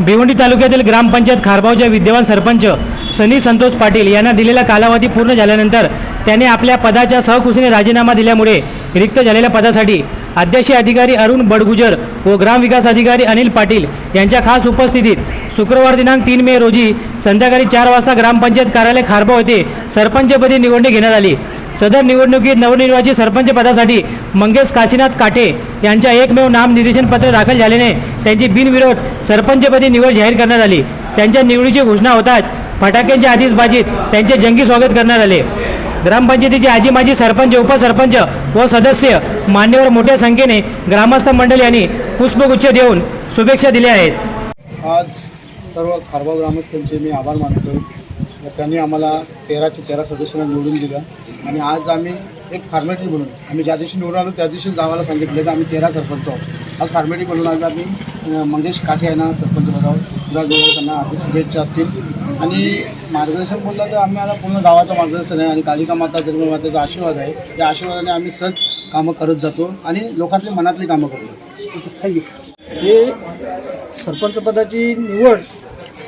भिवंडी तालुक्यातील ग्रामपंचायत खारबावच्या विद्यमान सरपंच सनी संतोष पाटील यांना दिलेला कालावधी पूर्ण झाल्यानंतर त्यांनी आपल्या पदाच्या सहकुशीने राजीनामा दिल्यामुळे रिक्त झालेल्या पदासाठी अध्यक्षीय अधिकारी अरुण बडगुजर व ग्रामविकास अधिकारी अनिल पाटील यांच्या खास उपस्थितीत शुक्रवार दिनांक तीन मे रोजी संध्याकाळी चार वाजता ग्रामपंचायत कार्यालय खारबाव येथे सरपंचपदी निवडणूक घेण्यात आली. सदर निवडणुकीत नवनिर्वाचित सरपंच पदासाठी मंगेश काशीनाथ काटे यांच्या एकमेव नामनिर्देशन पत्र दाखल झाल्याने त्यांची बिनविरोध सरपंचपदी निवड जाहीर करण्यात आली. त्यांच्या निवडीची घोषणा होताच फटाक्यांच्या आतिषबाजीत त्यांचे जंगी स्वागत करण्यात आले. ग्रामपंचायतीचे आजी माजी सरपंच उपसरपंच व सदस्य मान्यवर मोठ्या संख्येने ग्रामस्थ मंडळ यांनी पुष्पगुच्छ देऊन शुभेच्छा दिल्या आहेत. आज सर्व खारगाव ग्रामस्थांचे मी आभार मानतो त्यांनी आम्हाला तेराचे तेरा सदस्यांना निवडून दिलं. आणि आज आम्ही एक फॉर्मॅलिटी म्हणून आम्ही ज्या दिवशी निवडून आलो त्या दिवशीच गावाला सांगितलं की आम्ही तेरा सरपंच आहोत. आज फॉर्मॅलिटी म्हणून आज आम्ही मंगेश काठे यांना सरपंच बघावं तुला त्यांना शुभेच्छा असतील. आणि मार्गदर्शन बोललं तर आम्ही आता पूर्ण गावाचं मार्गदर्शन आहे आणि कालिका माता दुर्गा माताचा आशीर्वाद आहे. त्या आशीर्वादाने आम्ही सहज कामं करत जातो आणि लोकांतली मनातली कामं करतो. हे सरपंचपदाची निवड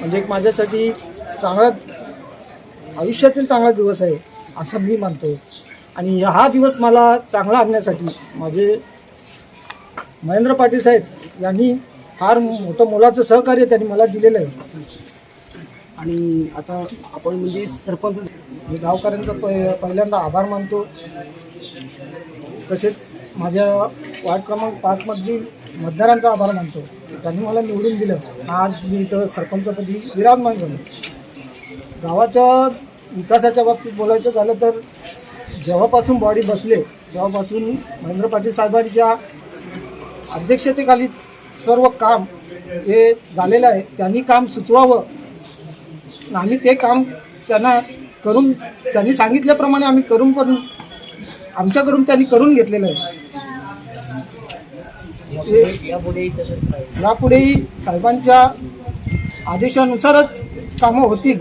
म्हणजे एक माझ्यासाठी चांगला आयुष्यातील चांगला दिवस आहे. असं मी मानतो आणि हा दिवस मला चांगला आणण्यासाठी माझे महेंद्र पाटील साहेब यांनी फार मोठं मोलाचं सहकार्य त्यांनी मला दिलेलं आहे. आणि आता आपण म्हणजे सरपंच मी गावकऱ्यांचा प पहिल्यांदा आभार मानतो. तसेच माझ्या वार्ड क्रमांक पाचमधील मतदारांचा आभार मानतो. त्यांनी मला निवडून दिलं. आज मी इथं सरपंचपदी विराजमान झालो. गावाच्या विकासाच्या बाबतीत बोलायचं झालं तर जेव्हापासून बॉडी बसले तेव्हापासून महेंद्र पाटील साहेबांच्या अध्यक्षतेखाली सर्व काम हे झालेलं आहे. त्यांनी काम सुचवावं. आम्ही ते काम त्यांना करून त्यांनी सांगितल्याप्रमाणे आम्ही करून पण आमच्याकडून त्यांनी करून घेतलेलं आहे. यापुढेही साहेबांच्या आदेशानुसारच कामं होतील.